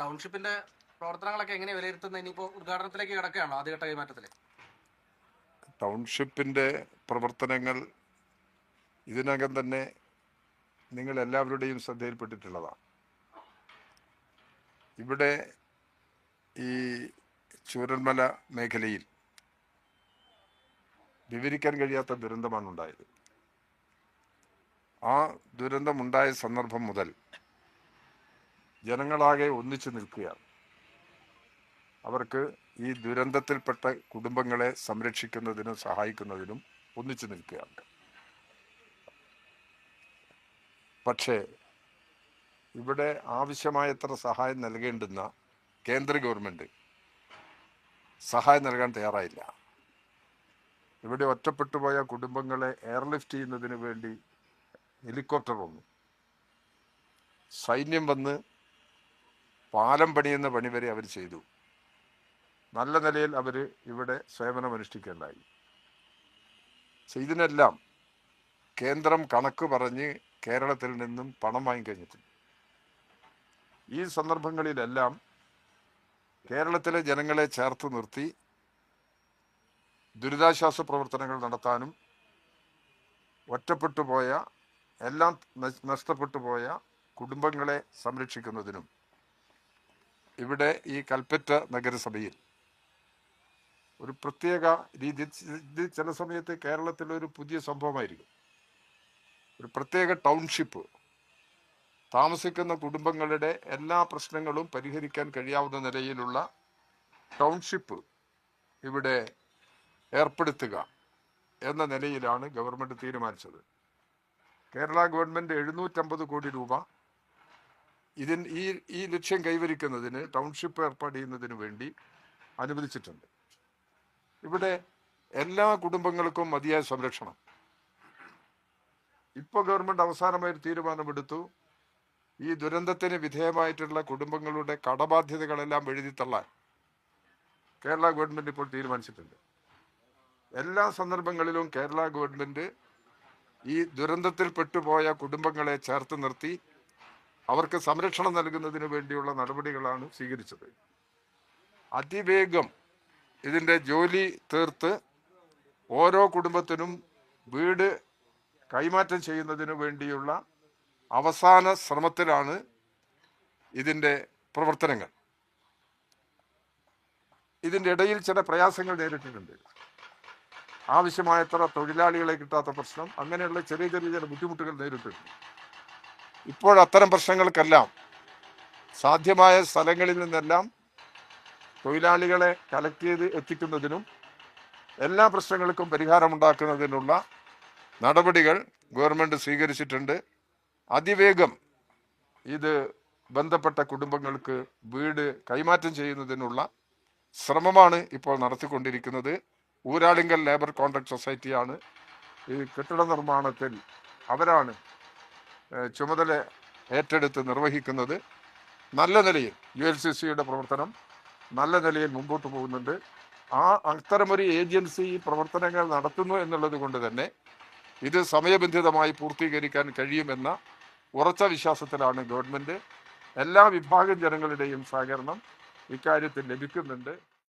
ടൗൺഷിപ്പിന്റെ പ്രവർത്തനങ്ങളൊക്കെ എങ്ങനെ വിലയിരുത്തുന്നത്? ഇനിയിപ്പോ ഉദ്ഘാടനത്തിലേക്ക് കിടക്കുകയാണോ ആദ്യഘട്ട കൈമാറ്റത്തിൽ? ടൗൺഷിപ്പിന്റെ പ്രവർത്തനങ്ങൾ ഇതിനകം തന്നെ നിങ്ങൾ എല്ലാവരുടെയും ശ്രദ്ധയിൽപ്പെട്ടിട്ടുള്ളതാണ്. ഇവിടെ ഈ ചൂരന്മല മേഖലയിൽ വിവരിക്കാൻ കഴിയാത്ത ദുരന്തമാണ് ഉണ്ടായത് ആ ദുരന്തമുണ്ടായ സന്ദർഭം മുതൽ ജനങ്ങളാകെ ഒന്നിച്ചു നിൽക്കുകയാണ്. അവർക്ക് ഈ ദുരന്തത്തിൽപ്പെട്ട കുടുംബങ്ങളെ സംരക്ഷിക്കുന്നതിനും സഹായിക്കുന്നതിനും ഒന്നിച്ചു നിൽക്കുകയാണ്. പക്ഷേ ഇവിടെ ആവശ്യമായത്ര സഹായം നൽകേണ്ടുന്ന കേന്ദ്ര ഗവൺമെന്റ് സഹായം നൽകാൻ തയ്യാറായില്ല. ഇവിടെ ഒറ്റപ്പെട്ടു പോയ കുടുംബങ്ങളെ എയർലിഫ്റ്റ് ചെയ്യുന്നതിന് വേണ്ടി ഹെലികോപ്റ്റർ വന്നു. സൈന്യം വന്ന് പാലം പണിയുന്ന പണി വരെ അവർ ചെയ്തു. നല്ല നിലയിൽ അവർ ഇവിടെ സേവനം അനുഷ്ഠിക്കേണ്ടായി ഇതിനെല്ലാം കേന്ദ്രം കണക്ക് പറഞ്ഞ് കേരളത്തിൽ നിന്നും പണം വാങ്ങിക്കഴിഞ്ഞിട്ടുണ്ട്. ഈ സന്ദർഭങ്ങളിലെല്ലാം കേരളത്തിലെ ജനങ്ങളെ ചേർത്ത് നിർത്തി ദുരിതാശ്വാസ പ്രവർത്തനങ്ങൾ നടത്താനും ഒറ്റപ്പെട്ടു പോയ എല്ലാം നഷ്ടപ്പെട്ടു പോയ കുടുംബങ്ങളെ സംരക്ഷിക്കുന്നതിനും ഇവിടെ ഈ കൽപ്പറ്റ നഗരസഭയിൽ ഒരു പ്രത്യേക രീതി ഇത് ചില സമയത്ത് കേരളത്തിലെ ഒരു പുതിയ സംഭവമായിരിക്കും. ഒരു പ്രത്യേക ടൗൺഷിപ്പ്. താമസിക്കുന്ന കുടുംബങ്ങളുടെ എല്ലാ പ്രശ്നങ്ങളും പരിഹരിക്കാൻ കഴിയാവുന്ന നിലയിലുള്ള ടൗൺഷിപ്പ് ഇവിടെ ഏർപ്പെടുത്തുക എന്ന നിലയിലാണ് ഗവൺമെന്റ് തീരുമാനിച്ചത്. കേരള ഗവൺമെന്റ് എഴുന്നൂറ്റമ്പത് കോടി രൂപ ഇതിൻ ഈ ഈ ലക്ഷ്യം കൈവരിക്കുന്നതിന് ടൗൺഷിപ്പ് ഏർപ്പാട് ചെയ്യുന്നതിന് വേണ്ടി അനുവദിച്ചിട്ടുണ്ട്. ഇവിടെ എല്ലാ കുടുംബങ്ങൾക്കും മതിയായ സംരക്ഷണം. ഇപ്പോൾ ഗവൺമെന്റ് അവസാനമായി ഒരു തീരുമാനമെടുത്തു. ഈ ദുരന്തത്തിന് വിധേയമായിട്ടുള്ള കുടുംബങ്ങളുടെ കടബാധ്യതകളെല്ലാം എഴുതിത്തള്ളാൻ കേരള ഗവൺമെന്റ് ഇപ്പോൾ തീരുമാനിച്ചിട്ടുണ്ട്. എല്ലാ സന്ദർഭങ്ങളിലും കേരള ഗവൺമെന്റ് ഈ ദുരന്തത്തിൽ പെട്ടുപോയ കുടുംബങ്ങളെ ചേർത്ത് നിർത്തി അവർക്ക് സംരക്ഷണം നൽകുന്നതിന് വേണ്ടിയുള്ള നടപടികളാണ് സ്വീകരിച്ചത്. അതിവേഗം ഇതിന്റെ ജോലി തീർത്ത് ഓരോ കുടുംബത്തിനും വീട് കൈമാറ്റം ചെയ്യുന്നതിന് വേണ്ടിയുള്ള അവസാന ശ്രമത്തിലാണ് ഇതിന്റെ പ്രവർത്തനങ്ങൾ. ഇതിന്റെ ഇടയിൽ ചില പ്രയാസങ്ങൾ നേരിട്ടിട്ടുണ്ട്. ആവശ്യമായത്ര തൊഴിലാളികളെ കിട്ടാത്ത പ്രശ്നം അങ്ങനെയുള്ള ചെറിയ ചെറിയ ചില ബുദ്ധിമുട്ടുകൾ നേരിട്ടിട്ടുണ്ട്. ഇപ്പോൾ അത്തരം പ്രശ്നങ്ങൾക്കെല്ലാം സാധ്യമായ സ്ഥലങ്ങളിൽ നിന്നെല്ലാം തൊഴിലാളികളെ കളക്ട് ചെയ്ത് എത്തിക്കുന്നതിനും എല്ലാ പ്രശ്നങ്ങൾക്കും പരിഹാരമുണ്ടാക്കുന്നതിനുള്ള നടപടികൾ ഗവൺമെന്റ് സ്വീകരിച്ചിട്ടുണ്ട്. അതിവേഗം ഇത് ബന്ധപ്പെട്ട കുടുംബങ്ങൾക്ക് വീട് കൈമാറ്റം ചെയ്യുന്നതിനുള്ള ശ്രമമാണ് ഇപ്പോൾ നടത്തിക്കൊണ്ടിരിക്കുന്നത്. ഊരാളിങ്കൽ ലേബർ കോൺട്രാക്ട് സൊസൈറ്റിയാണ് ഈ കെട്ടിട നിർമ്മാണത്തിൽ അവരാണ് ചുമതല ഏറ്റെടുത്ത് നിർവഹിക്കുന്നത് നല്ല നിലയിൽ യു എൽ സി സിയുടെ പ്രവർത്തനം നല്ല നിലയിൽ മുമ്പോട്ട് പോകുന്നുണ്ട്. ആ അത്തരമൊരു ഏജൻസി പ്രവർത്തനങ്ങൾ നടത്തുന്നു എന്നുള്ളത് കൊണ്ട് തന്നെ ഇത് സമയബന്ധിതമായി പൂർത്തീകരിക്കാൻ കഴിയുമെന്ന ഉറച്ച വിശ്വാസത്തിലാണ് ഗവൺമെന്റ് എല്ലാ വിഭാഗം ജനങ്ങളുടെയും സഹകരണം ഇക്കാര്യത്തിൽ ലഭിക്കുന്നുണ്ട്.